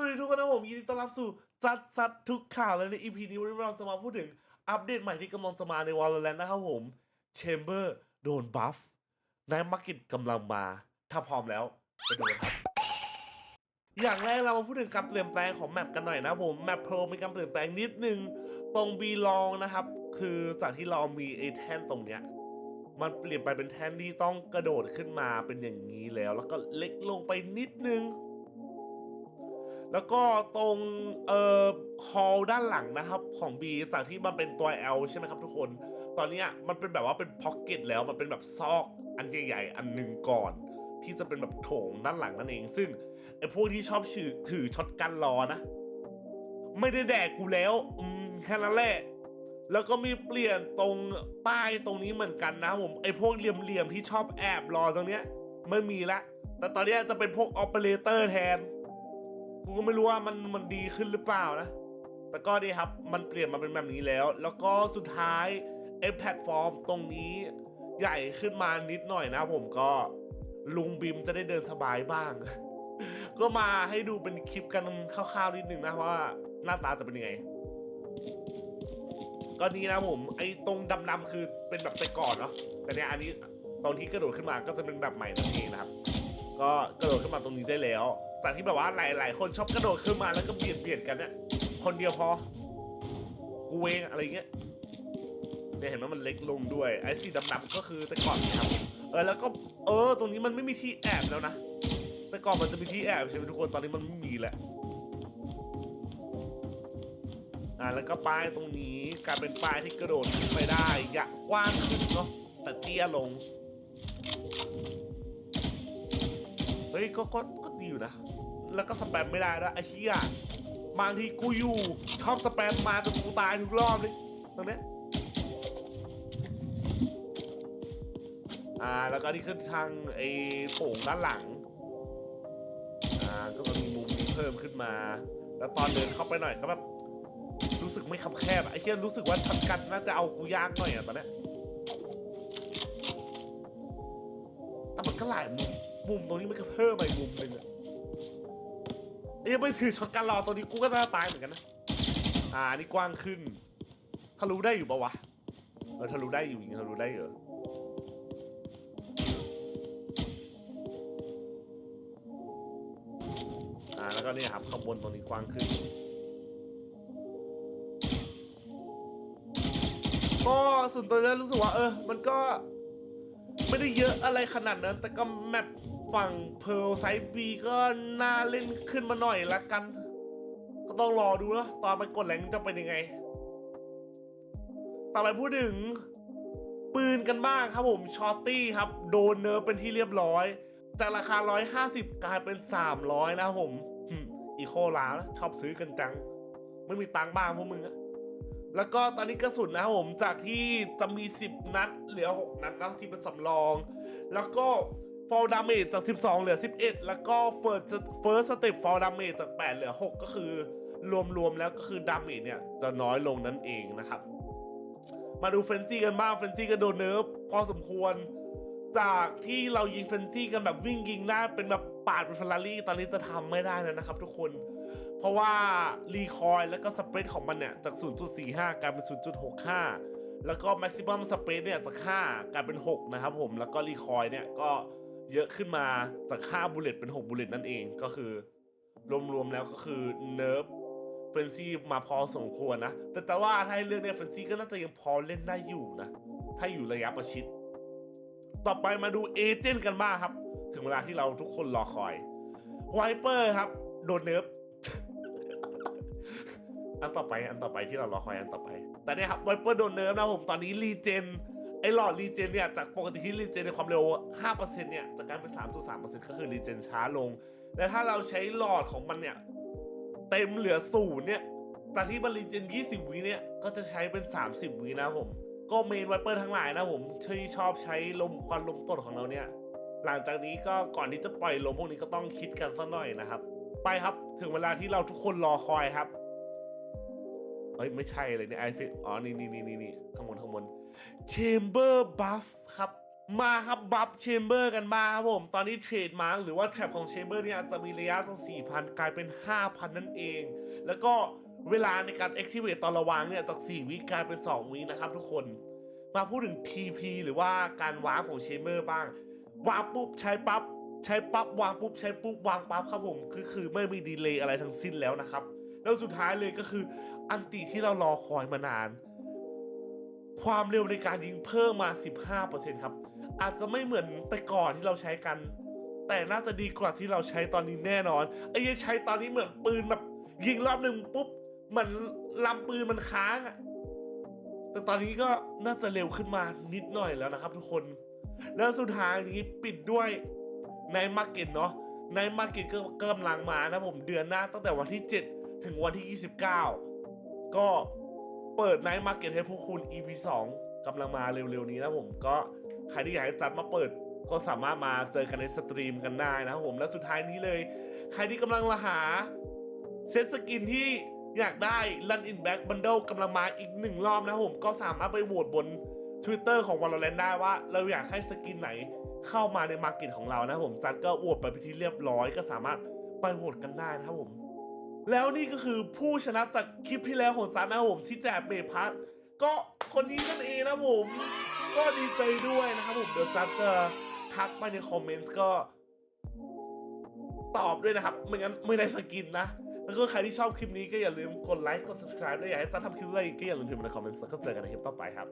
สวัสดีทุกคนนะผมยินดีต้อนรับสู่จัดซัดทุกข่าวเลยใน EP นี้วันนี้เราจะมาพูดถึงอัปเดตใหม่ที่กำลังจะมาใน Valorant นะครับผม Chamber โดนบัฟนายมาร์กิตกำลังมา ถ้าพร้อมแล้วไปดูกันครับอย่างแรกเรามาพูดถึงการเปลี่ยนแปลงของแมปกันหน่อยนะผมแมปโปรมีการเปลี่ยนแปลงนิดนึงตรงบีลองนะครับ คือจากที่เรามีไอ้แท่นตรงเนี้ยมันเปลี่ยนไปเป็นแท่นที่ต้องกระโดดขึ้นมาเป็นอย่างนี้แล้ว แล้วก็เล็กลงไปนิดนึง แล้วก็ตรงเอ่อฮอลด้านหลังนะครับของ B จากที่มันเป็นตัว L ใช่ไหมครับทุกคน ตอนนี้มันเป็นแบบว่าเป็นพ็อกเก็ตแล้วมันเป็นแบบซอกอันใหญ่ๆอันหนึ่งก่อน ที่จะเป็นแบบโถงด้านหลังนั่นเอง ซึ่งไอ้พวกที่ชอบถือถือช็อตกันรอนะ ไม่ได้แดกกูแล้วอืมแค่นั้นแหละแล้วก็มีเปลี่ยนตรงป้ายตรงนี้เหมือนกันนะผมไอ้พวกเหลี่ยมๆที่ชอบแอบรอตรงเนี้ยไม่มีละ แต่ตอนนี้จะเป็นพวกออเปอเรเตอร์แทน กูก็ไม่รู้ว่ามันมันดีขึ้นหรือเปล่านะ แต่ก็ดีครับมันเปลี่ยนมาเป็นแบบนี้แล้ว แล้วก็สุดท้ายไอ้แพลตฟอร์มตรงนี้ใหญ่ขึ้นมานิดหน่อยนะผมก็ลุงบิมจะได้เดินสบายบ้าง ก็มาให้ดูเป็นคลิปกันคร่าวๆนิดนึงนะว่าหน้าตาจะเป็นยังไง ก็นี้นะผม ไอ้ตรงดำๆคือเป็นแบบแต่ก่อนเนาะแต่เนี้ยอันนี้ตอนที่กระโดดขึ้นมาก็จะเป็นแบบใหม่นั่นเองนะครับ ก็กระโดดขึ้นมาตรงนี้ได้แล้ว จากที่แบบว่าหลาย ๆ คนชอบกระโดดขึ้นมาแล้วก็เบียดเบียดกันเนี่ยคนเดียวพอ กูเองอะไรเงี้ยเนี่ยเห็นไหมมันเล็กลงด้วยไอ้สีดำๆก็คือแต่ก่อนนะครับ เออแล้วก็เออตรงนี้มันไม่มีที่แอบแล้วนะแต่ก่อนมันจะมีที่แอบใช่ไหมทุกคนตอนนี้มันไม่มีแล้วอ่าแล้วก็ป้ายตรงนี้กลายเป็นป้ายที่กระโดดขึ้นไปได้อยากกว้างขึ้นเนาะแต่เตี้ยลง ฮ้ยก็ก็ก็ดีอยู่นะ แล้วก็สแปมไม่ได้ด้วยไอ้เหี้ยบางทีกูอยู่ชอบสแปมมาจนกูตายทุกรอบเลยตรงเนี้ยอ่าแล้วก็นี่ขึ้นทางไอ้โถงด้านหลังอ่าก็จะมีมุมเพิ่มขึ้นมา แล้วตอนเดินเข้าไปหน่อยก็แบบรู้สึกไม่คับแคบไอ้เหี้ยรู้สึกว่าชัดกันน่าจะเอากูยากหน่อยอะตอนเนี้ยแต่มันก็หลายมุม มุมตรงนี้มันก็เพิ่มไปมุมหนึ่งอะเอ้ยไม่ถือช็อตการรอตัวนี้กูก็น่าตายเหมือนกันนะ อ่านี่กว้างขึ้นทะลุได้อยู่ปะวะเออทะลุได้อยู่ยิงทะลุได้เหรออ่าแล้วก็เนี่ยครับข้างบนตรงนี้กว้างขึ้นก็ส่วนตัวแล้วรู้สึกว่าเออ มันก็ไม่ได้เยอะอะไรขนาดนั้น แต่ก็แมป ฝั่งเพลไซบีก็น่าเล่นขึ้นมาหน่อยละกัน ก็ต้องรอดูนะตอนไปกดแรงจะเป็นยังไง ต่อไปพูดถึง ปืนกันบ้างครับผมชอตตี้ครับ โดนเนิร์ฟเป็นที่เรียบร้อย จากราคา 150 กลายเป็น 300นะผมอีโคลาชอบซื้อกันจัง ไม่มีตังค์บ้างพวกมึงอะแล้วก็ตอนนี้กระสุนนะครับผมจากที่จะมี 10 นัดเหลือ 6 นัดนะที่เป็นสำรอง แล้วก็ fall damage จาก 12 เหลือ 11 แล้วก็ first first step fall damage จาก 8 เหลือ 6 ก็คือรวมๆแล้วก็คือ damage เนี่ยจะน้อยลงนั่นเองนะครับ มาดูเฟนซี่กันบ้างเฟนซี่ก็โดนเนิร์ฟพอสมควร จากที่เรายิงเฟนซี่กันแบบวิ่งยิงได้าเป็นแบบปาดเป็นฟารารี่ตอนนี้จะทำไม่ได้แล้วนะครับทุกคน เพราะว่ารีคอยแล้วก็สเปรดของมันเนี่ยจาก 0.45 กลายเป็น 0.65 แล้วก็แม็กซิมัมสเปรดเนี่ยจาก 5 กลายเป็น 6 นะครับผมแล้วก็รีคอยเนี่ยก็ เยอะขึ้นมาจาก5บุลเลตเป็น6บุลเลตนั่นเองก็คือ รวมๆแล้วก็คือเนิร์ฟเฟนซี่มาพอสมควรนะ แต่แต่ว่าถ้าให้เลือกเนี่ยเฟนซี่ก็น่าจะยังพอเล่นได้อยู่นะ ถ้าอยู่ระยะประชิด ต่อไปมาดูเอเจนต์กันบ้างครับ ถึงเวลาที่เราทุกคนรอคอยไวเปอร์ครับ โดนเนิร์ฟอันต่อไปอันต่อไปที่เรารอคอยอันต่อไป แต่เนี่ยครับไวเปอร์โดนเนิร์ฟนะผมตอนนี้รีเจน หลอดรีเจนเนี่ยจากปกติที่รีเจนในความเร็ว 5%เนี่ยจะกลายเป็น 3.3%ก็คือรีเจนช้าลง และถ้าเราใช้หลอดของมันเนี่ยเต็มเหลือศูนย์เนี่ยจากที่มันรีเจน 20 วิเนี่ยก็จะใช้เป็น 30 วินะผม ก็เมนไวเปอร์ทั้งหลายนะผมที่ชอบใช้ลมควันลมตดของเราเนี่ยหลังจากนี้ก็ก่อนที่จะปล่อยลมพวกนี้ก็ต้องคิดกันสักหน่อยนะครับ ไปครับถึงเวลาที่เราทุกคนรอคอยครับ เฮ้ยไม่ใช่เลยนี่ไอฟิอ๋อนี่นี่นี่นี่นี่ข้างบนข้างบน Chamber Buff ครับมาครับบัฟเชมเบอร์กันบ้าครับผม ตอนนี้เทรดมาร์กหรือว่าแทร็บของเชมเบอร์เนี่ยจะมีระยะสัก4,000กลายเป็น 5,000 นั่นเอง แล้วก็เวลาในการ activate ตอนระวางเนี่ยจาก 4 วิกลายเป็น 2 วินะครับทุกคนมาพูดถึง TP หรือว่าการวาร์ปของเชมเบอร์บ้าง วางปุ๊บใช้ปั๊บใช้ปั๊บวางปุ๊บใช้ปุ๊บวางปั๊บครับผมคือคือไม่มีดีเลย์อะไรทั้งสิ้นแล้วนะครับ แล้วสุดท้ายเลยก็คือ อันติที่เรารอคอยมานาน ความเร็วในการยิงเพิ่มมา 15%ครับ อาจจะไม่เหมือนแต่ก่อนที่เราใช้กัน แต่น่าจะดีกว่าที่เราใช้ตอนนี้แน่นอนไอ้ยังใช้ตอนนี้เหมือนปืนแบบยิงรอบหนึ่งปุ๊บมือนลำปืนมันค้างอะแต่ตอนนี้ก็น่าจะเร็วขึ้นมานิดหน่อยแล้วนะครับทุกคน แล้วสุดท้ายนี้ปิดด้วยในมาร์เก็ตเนาะในมาร์เก็ตก็กำลังมานะผมเดือนหน้าตั้งแต่วันที่ 7 ถึงวันที่ 29 ก็เปิดไนท์มาร์เก็ตให้พวกคุณ EP 2กำลังมาเร็วๆนี้นะผมก็ใครที่อยากให้จัดมาเปิดก็สามารถมาเจอกันในสตรีมกันได้นะครับผมและสุดท้ายนี้เลย ใครที่กำลังหาเซตสกินที่อยากได้ Run in Back Bundle กำลังมาอีกหนึ่งรอบนะครับผมก็สามารถไปโหวตบน Twitter ของ Valorant ได้ว่าเราอยากให้สกินไหนเข้ามาในมาร์เก็ตของเรานะผมจัดก็โหวตไปเป็นที่เรียบร้อยก็สามารถไปโหวตกันได้นะครับผม แล้วนี่ก็คือผู้ชนะจากคลิปที่แล้วของจันนะผมที่แจกเบรพัทก็คนนี้นั่นเองนะผม ก็ดีใจด้วยนะครับผมเดี๋ยวจัดจะทักไปในคอมเมนต์ก็ตอบด้วยนะครับ ไม่งั้นไม่ได้สกินนะ แล้วก็ใครที่ชอบคลิปนี้ก็อย่าลืมกดไลค์ กด subscribe และอยากให้จัดทำคลิปอะไรอีกก็อย่าลืมพิมพ์ในคอมเมนต์แล้วก็เจอกันในคลิปต่อไปครับ